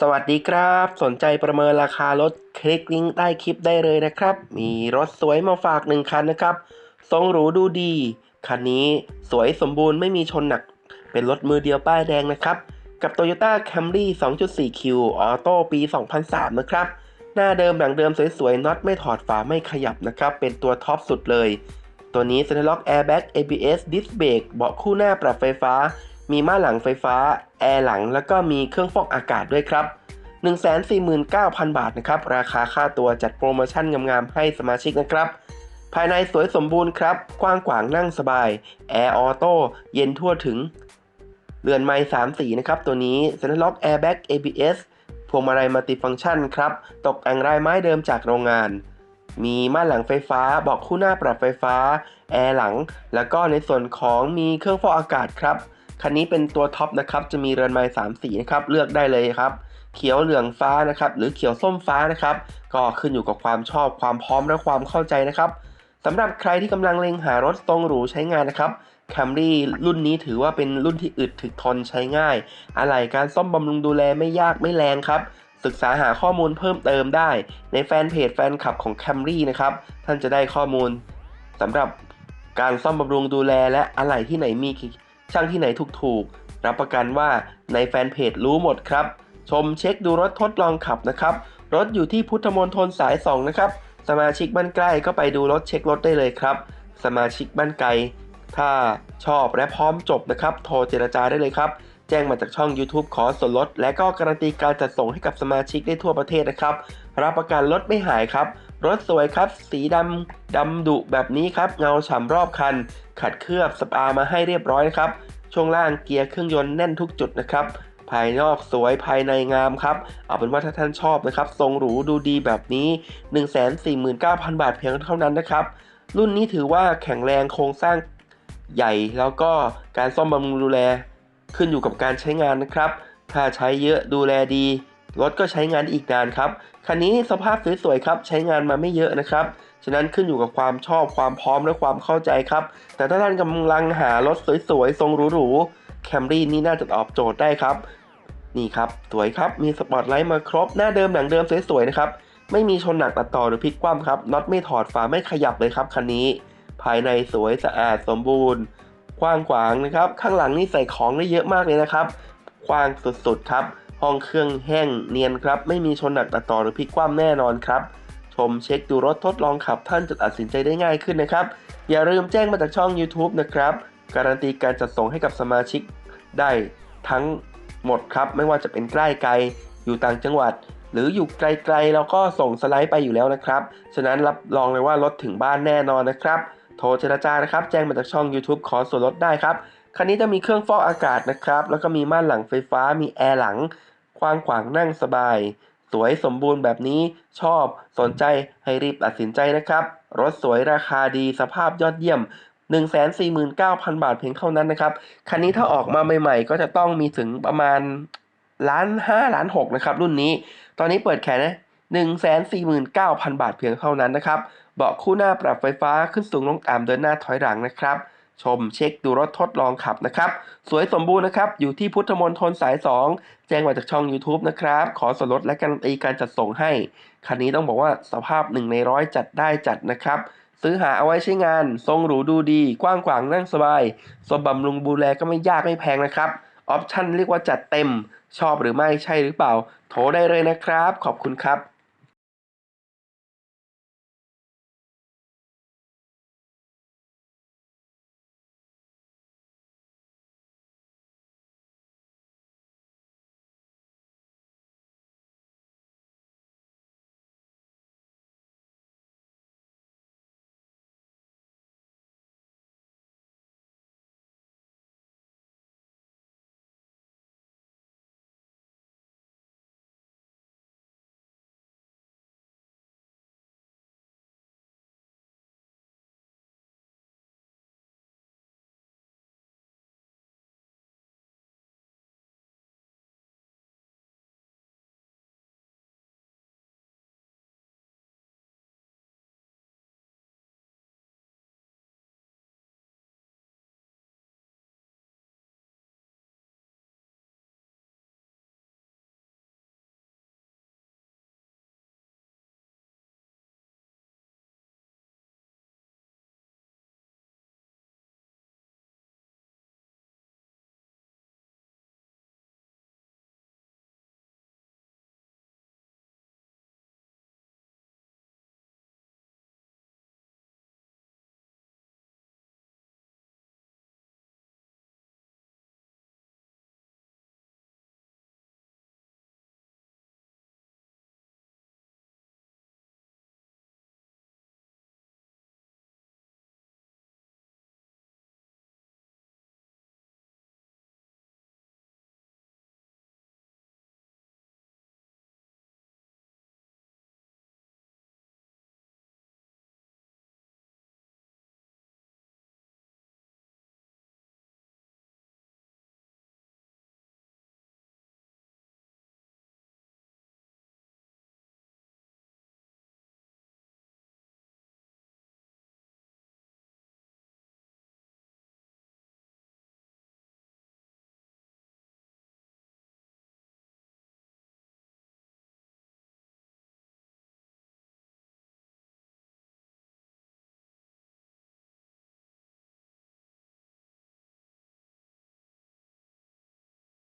สวัสดีครับ สนใจประเมินราคารถคลิกลิงก์ใต้คลิปได้เลยนะครับ มีรถสวยมาฝากหนึ่งคันนะครับ ทรงหรูดูดี คันนี้สวยสมบูรณ์ไม่มีชนหนัก เป็นรถมือเดียวป้ายแดงนะครับ กับ Toyota Camry 2.4Q Auto ปี 2003 นะครับ หน้าเดิมหลังเดิมสวยๆน็อตไม่ถอดฝาไม่ขยับนะครับ เป็นตัวท็อปสุดเลย ตัวนี้ c e n t r Lock Airbag ABS Disc Brake เบาะคู่หน้าปรับไฟฟ้า มีม่านหลังไฟฟ้า แอร์หลัง แล้วก็มีเครื่องฟอกอากาศด้วยครับ 149,000 บาทนะครับ ราคาค่าตัวจัดโปรโมชั่นงามๆให้สมาชิกนะครับ ภายในสวยสมบูรณ์ครับ กว้างขวางนั่งสบาย แอร์ออโต้ เย็นทั่วถึง เรือนไม้3สีนะครับ ตัวนี้ c e n t r Lock Airbag ABS พวงมาลัยมัลติฟังก์ชันครับ ตกแต่งลายไม้เดิมจากโรงงาน มีม่านหลังไฟฟ้า บอกคู่หน้าปรับไฟฟ้า แอร์หลัง แล้วก็ในส่วนของมีเครื่องฟอกอากาศครับ คันนี้เป็นตัวท็อปนะครับจะมีเรือนไม้3สีนะครับเลือกได้เลยครับเขียวเหลืองฟ้านะครับหรือเขียวส้มฟ้านะครับ ก็ขึ้นอยู่กับความชอบความพร้อมและความเข้าใจนะครับสำหรับใครที่กำลังเล็งหารถทรงหรูใช้งานนะครับ Camry รุ่นนี้ถือว่าเป็นรุ่นที่อึดถึกทนใช้ง่าย อะไหล่การซ่อมบำรุงดูแลไม่ยากไม่แรงครับ ศึกษาหาข้อมูลเพิ่มเติมได้ ในแฟนเพจแฟนคลับของ Camry นะครับ ท่านจะได้ข้อมูลสำหรับการซ่อมบำรุงดูแลและอะไหล่ที่ไหนมี ช่างที่ไหนถูกๆ รับประกันว่าในแฟนเพจรู้หมดครับ ชมเช็คดูรถทดลองขับนะครับ รถอยู่ที่พุทธมณฑลสาย 2 นะครับ สมาชิกบ้านใกล้ก็ไปดูรถเช็ครถได้เลยครับ สมาชิกบ้านไกล ถ้าชอบและพร้อมจบนะครับ โทรเจรจาได้เลยครับ แจ้งมาจากช่อง YouTube ขอส่วนลด และก็การันตีการจัดส่งให้กับสมาชิกได้ทั่วประเทศนะครับ รับประกันรถไม่หายครับ รถสวยครับ สีดำดำดุแบบนี้ครับ เงาฉ่ำรอบคัน ขัดเคลือบสปามาให้เรียบร้อยครับ ช่วงล่างเกียร์เครื่องยนต์แน่นทุกจุดนะครับ ภายนอกสวยภายในงามครับ เอาเป็นว่าถ้าท่านชอบนะครับ ทรงหรูดูดีแบบนี้ 149,000 บาทเพียงเท่านั้นนะครับ รุ่นนี้ถือว่าแข็งแรงโครงสร้างใหญ่แล้วก็การซ่อมบำรุงดูแล ขึ้นอยู่กับการใช้งานนะครับ ถ้าใช้เยอะดูแลดี รถก็ใช้งานอีกนานครับ คันนี้สภาพสวยๆครับ ใช้งานมาไม่เยอะนะครับ ฉะนั้นขึ้นอยู่กับความชอบความพร้อมและความเข้าใจครับ แต่ถ้าท่านกำลังหารถสวยๆ ทรงหรูๆแคมรี่นี่น่าจะตอบโจทย์ได้ครับ นี่ครับ สวยครับ มีสปอตไลท์มาครบ หน้าเดิมหลังเดิมสวยๆนะครับ ไม่มีชนหนักตัดต่อหรือพลิกคว่ำครับ น็อตไม่ถอดฝาไม่ขยับเลยครับคันนี้ ภายในสวยสะอาดสมบูรณ์ กว้างขวางนะครับ ข้างหลังนี่ใส่ของได้เยอะมากเลยนะครับ กว้างสุดๆครับ ห้องเครื่องแห้งเนียนครับ ไม่มีชนหนักตัดต่อหรือพลิกคว่ำแน่นอนครับ ชมเช็คดูรถทดลองขับท่านจะตัดสินใจได้ง่ายขึ้นนะครับ อย่าลืมแจ้งมาจากช่อง YouTube นะครับ การันตีการจัดส่งให้กับสมาชิกได้ทั้งหมดครับ ไม่ว่าจะเป็นใกล้ไกล อยู่ต่างจังหวัด หรืออยู่ไกลๆเราก็ส่งสไลด์ไปอยู่แล้วนะครับ ฉะนั้นรับรองเลยว่ารถถึงบ้านแน่นอนนะครับ โทรเจรจานะครับ แจ้งมาจากช่อง YouTube ขอส่วนลดได้ครับคันนี้จะมีเครื่องฟอกอากาศนะครับ แล้วก็มีม่านหลังไฟฟ้า มีแอร์หลัง กว้างขวางนั่งสบาย สวยสมบูรณ์แบบนี้ชอบสนใจให้รีบตัดสินใจนะครับ รถสวยราคาดีสภาพยอดเยี่ยม 149,000 บาทเพียงเท่านั้นนะครับ คันนี้ถ้าออกมาใหม่ๆ ก็จะต้องมีถึงประมาณล้านห้าล้านหกนะครับ รุ่นนี้ ตอนนี้เปิดแขนนะ149,000บาทเพียงเท่านั้นนะครับ เบาะคู่หน้าปรับไฟฟ้าขึ้นสูงลงต่ำเดินหน้าถอยหลังนะครับ ชมเช็คดูรถทดลองขับนะครับ สวยสมบูรณ์นะครับ อยู่ที่พุทธมณฑลสาย 2 แจ้งมาจากช่อง YouTube นะครับ ขอส่วนลดและการันตีการจัดส่งให้ คันนี้ต้องบอกว่าสภาพ 1 ในร้อยจัดได้จัดนะครับ ซื้อหาเอาไว้ใช้งาน ทรงหรูดูดี กว้างขวางนั่งสบายสมบำรุงบูแลก็ไม่ยากไม่แพงนะครับ ออปชั่นเรียกว่าจัดเต็ม ชอบหรือไม่ใช่หรือเปล่า โทรได้เลยนะครับ ขอบคุณครับ